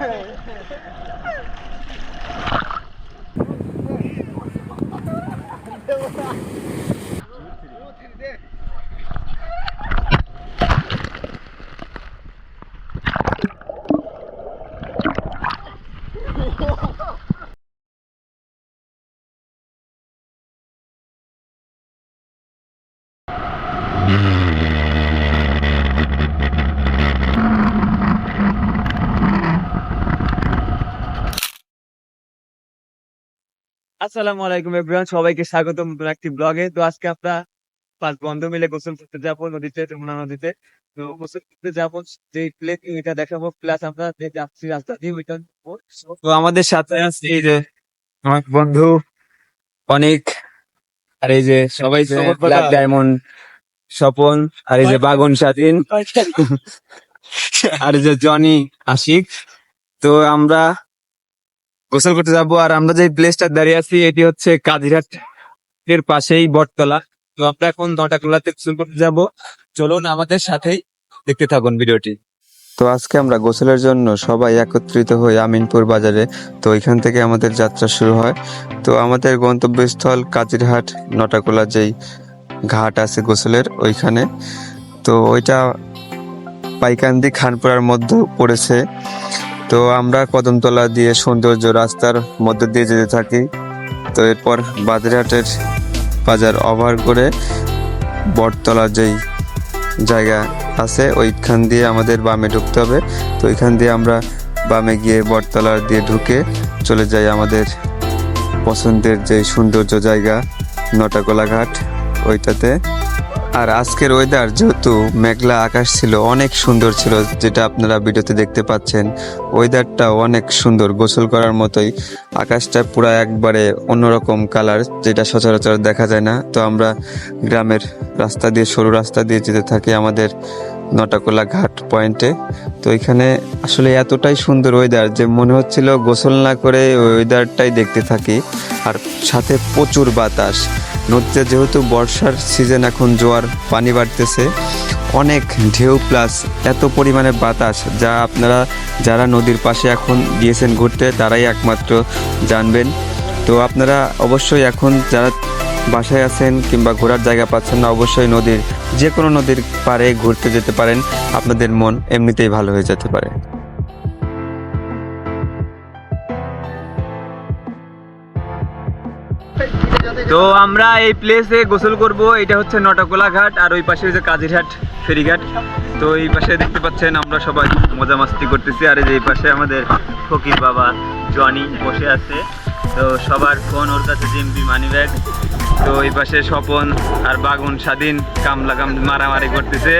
right. আসসালামু আলাইকুম everyone সবাইকে স্বাগতম নতুন একটি ব্লগে তো আজকে আমরা পাঁচ বন্ধু মিলে গোসল করতে যাব নদীতে যমুনা নদীতে। তো গোসল করতে যাব যে প্লেস এটা দেখাবো প্লাস আমরা যে যাচ্ছি রাস্তা দিয়ে ওইটা তো আমাদের সাথে আছে এই যে আমার বন্ধু অনেক আর এই যে সবাই ব্ল্যাক ডায়মন্ড স্বপন আর এই যে বাগন স্বাধীন আর এই যে জনি আশিক। তো আমরা গোসল করতে যাব, আর আমরা যে প্লেসটা দাঁড়িয়ে আছি, এটি হচ্ছে কাজিরহাট এর পাশেই বটতলা। তো আমরা এখন নটা কোলাতে গোসল করতে যাব। চলুন আমাদের সাথেই দেখতে থাকুন ভিডিওটি। তো আজকে আমরা গোসলের জন্য সবাই একত্রিত হই আমিনপুর বাজারে, তো এখান থেকে আমাদের যাত্রা শুরু হয়। তো আমাদের গন্তব্যস্থল কাজিরহাট, নটাকোলা যেই ঘাট আছে গোসলের ওইখানে। তো ওইটা পাইকান্দি খানপুরার মধ্যে পড়েছে। তো আমরা কদমতলা দিয়ে সৌন্দর্য রাস্তার মধ্যে দিয়ে যেতে থাকি। তো এরপর বাজারহাটের বাজার ওভার করে বটতলা যেই জায়গা আছে, ওইখান দিয়ে আমাদের বামে ঢুকতে হবে। তো ওইখান দিয়ে আমরা বামে গিয়ে বটতলার দিয়ে ঢুকে চলে যাই আমাদের পছন্দের যে সৌন্দর্য জায়গা, নটাকোলা ঘাট, ওইটাতে। আর আজকের ওয়েদার যেহেতু মেঘলা আকাশ ছিল, অনেক সুন্দর ছিল, যেটা আপনারা ভিডিওতে দেখতে পাচ্ছেন ওয়েদারটা অনেক সুন্দর, গোসল করার মতোই। আকাশটা পুরো একবারে অন্যরকম কালার যেটা সচরাচর দেখা যায় না। তো আমরা গ্রামের রাস্তা দিয়ে, সরু রাস্তা দিয়ে যেতে থাকি আমাদের নটাকোলা ঘাট পয়েন্টে। তো এখানে আসলে এতটাই সুন্দর ওয়েদার যে মনে হচ্ছিল গোসল না করে ওয়েদারটাই দেখতে থাকি। আর সাথে প্রচুর বাতাস। নদীতে যেহেতু বর্ষার সিজন এখন জোয়ার পানি বাড়তেছে। অনেক ঢেউ প্লাস এত পরিমাণে বাতাস যা আপনারা যারা নদীর পাশে এখন গিয়েছেন ঘুরতে, তারাই একমাত্র জানবেন। তো আপনারা অবশ্যই এখন যারা বাসায় আছেন কিংবা ঘোরার জায়গা পাচ্ছেন না, অবশ্যই নদীর যে কোনো নদীর পাড়ে ঘুরতে যেতে পারেন। আপনাদের মন এমনিতেই ভালো হয়ে যেতে পারে। তো আমরা এই প্লেসে গোসল করব। এটা হচ্ছে নটাকোলা ঘাট আর ওই পাশে হচ্ছে কাজিরহাট ফেরিঘাট তো এই পাশে দেখতে পাচ্ছেন আমরা সবাই মজা মাস্তি করতেছি। আর এই পাশে আমাদের ফকির বাবা জনি বসে আছে। তো সবার ফোন, ওর কাছে জিএমপি মানি ব্যাগ তো এই পাশে স্বপন আর বাগুন স্বাধীন কামলা কাম মারামারি করতেছে।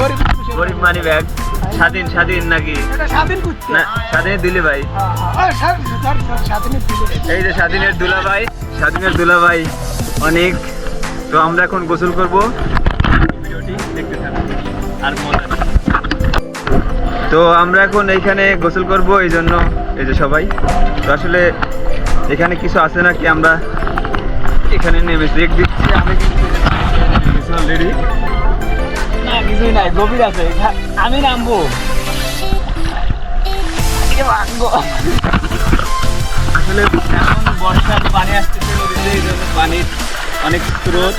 গরিব মানি ব্যাগ। স্বাধীন স্বাধীন নাকি? না স্বাধীন দিলি ভাই। এই যে স্বাধীনের দুলা ভাই। স্বাধীনের দুলা ভাই অনেক। তো আমরা এখন গোসল করব। ভিডিওটি দেখতে থাকুন। আর মজা তো আমরা এখন এইখানে গোসল করব এই জন্য এই যে সবাই। তো আসলে এখানে কিছু আছে নাকি আমরা? এখানে নেমেছি এক দিচ্ছি। আমি কিন্তু অলরেডি কিছুই নাই, গভীর আছে। আমি নামবো। আসলে এখন বর্ষার পানি আসতেছে, নদীতে, এই জন্য পানির অনেক স্রোত।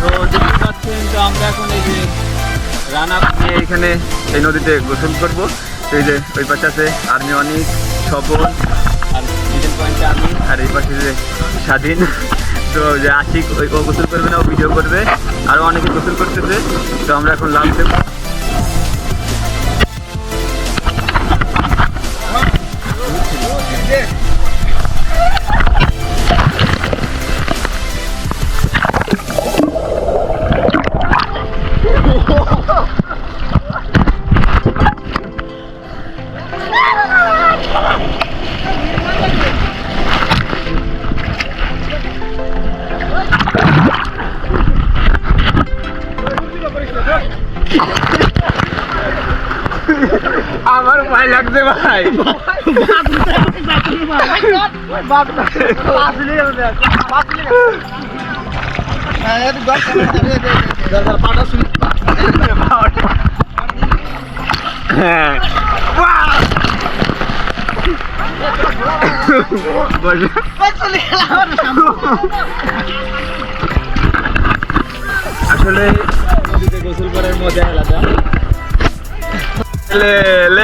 তো তো আমরা এখন এই যে রানা নিয়ে এখানে এই নদীতে গোসল করব। এই যে ওই পাশে আছে আর্মি অনেক স্বপন আর এই পাশে যে স্বাধীন, তো যে আশিক ওই ও গোসল করবে না, ও ভিডিও করবে আরও অনেকে গোসল করতেছে, তো আমরা এখন লাভ দেবো Yeah. লাগছে ভাই। হ্যাঁ। আসলে নদীতে গোসল করার মজা আলাদা। লে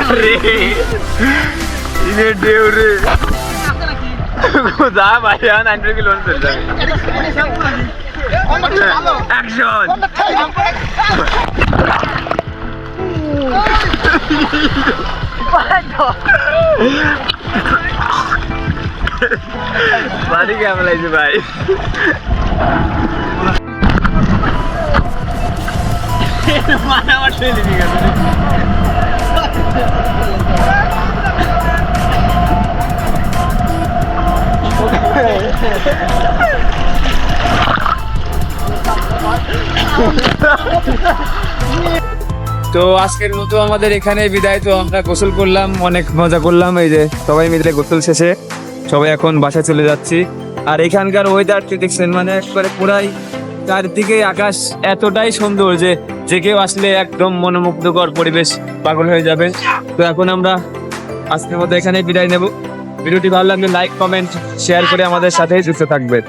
আরে, ইনে ঢেউ রে যা ভাই নাইন কিলো চলে যাবে অ্যাকশন বাড়ি কেমন ভাই? তো আজকের মতো আমাদের এখানে বিদায়। তো আমরা গোসল করলাম, অনেক মজা করলাম। এই যে সবাই মিলে গোসল শেষে সবাই এখন বাসায় চলে যাচ্ছি। আর এখানকার ওয়েদার দেখছেন মানে একবারে পুরাই চারদিকে আকাশ এতটাই সুন্দর যে যে কেউ আসলে একদম মনোমুগ্ধকর পরিবেশ পাগল হয়ে যাবে। তো এখন আমরা আজকের মতো এখানে বিদায় নেব। ভিডিওটি ভালো লাগলে লাইক কমেন্ট শেয়ার করে আমাদের সাথে যুক্ত থাকবেন।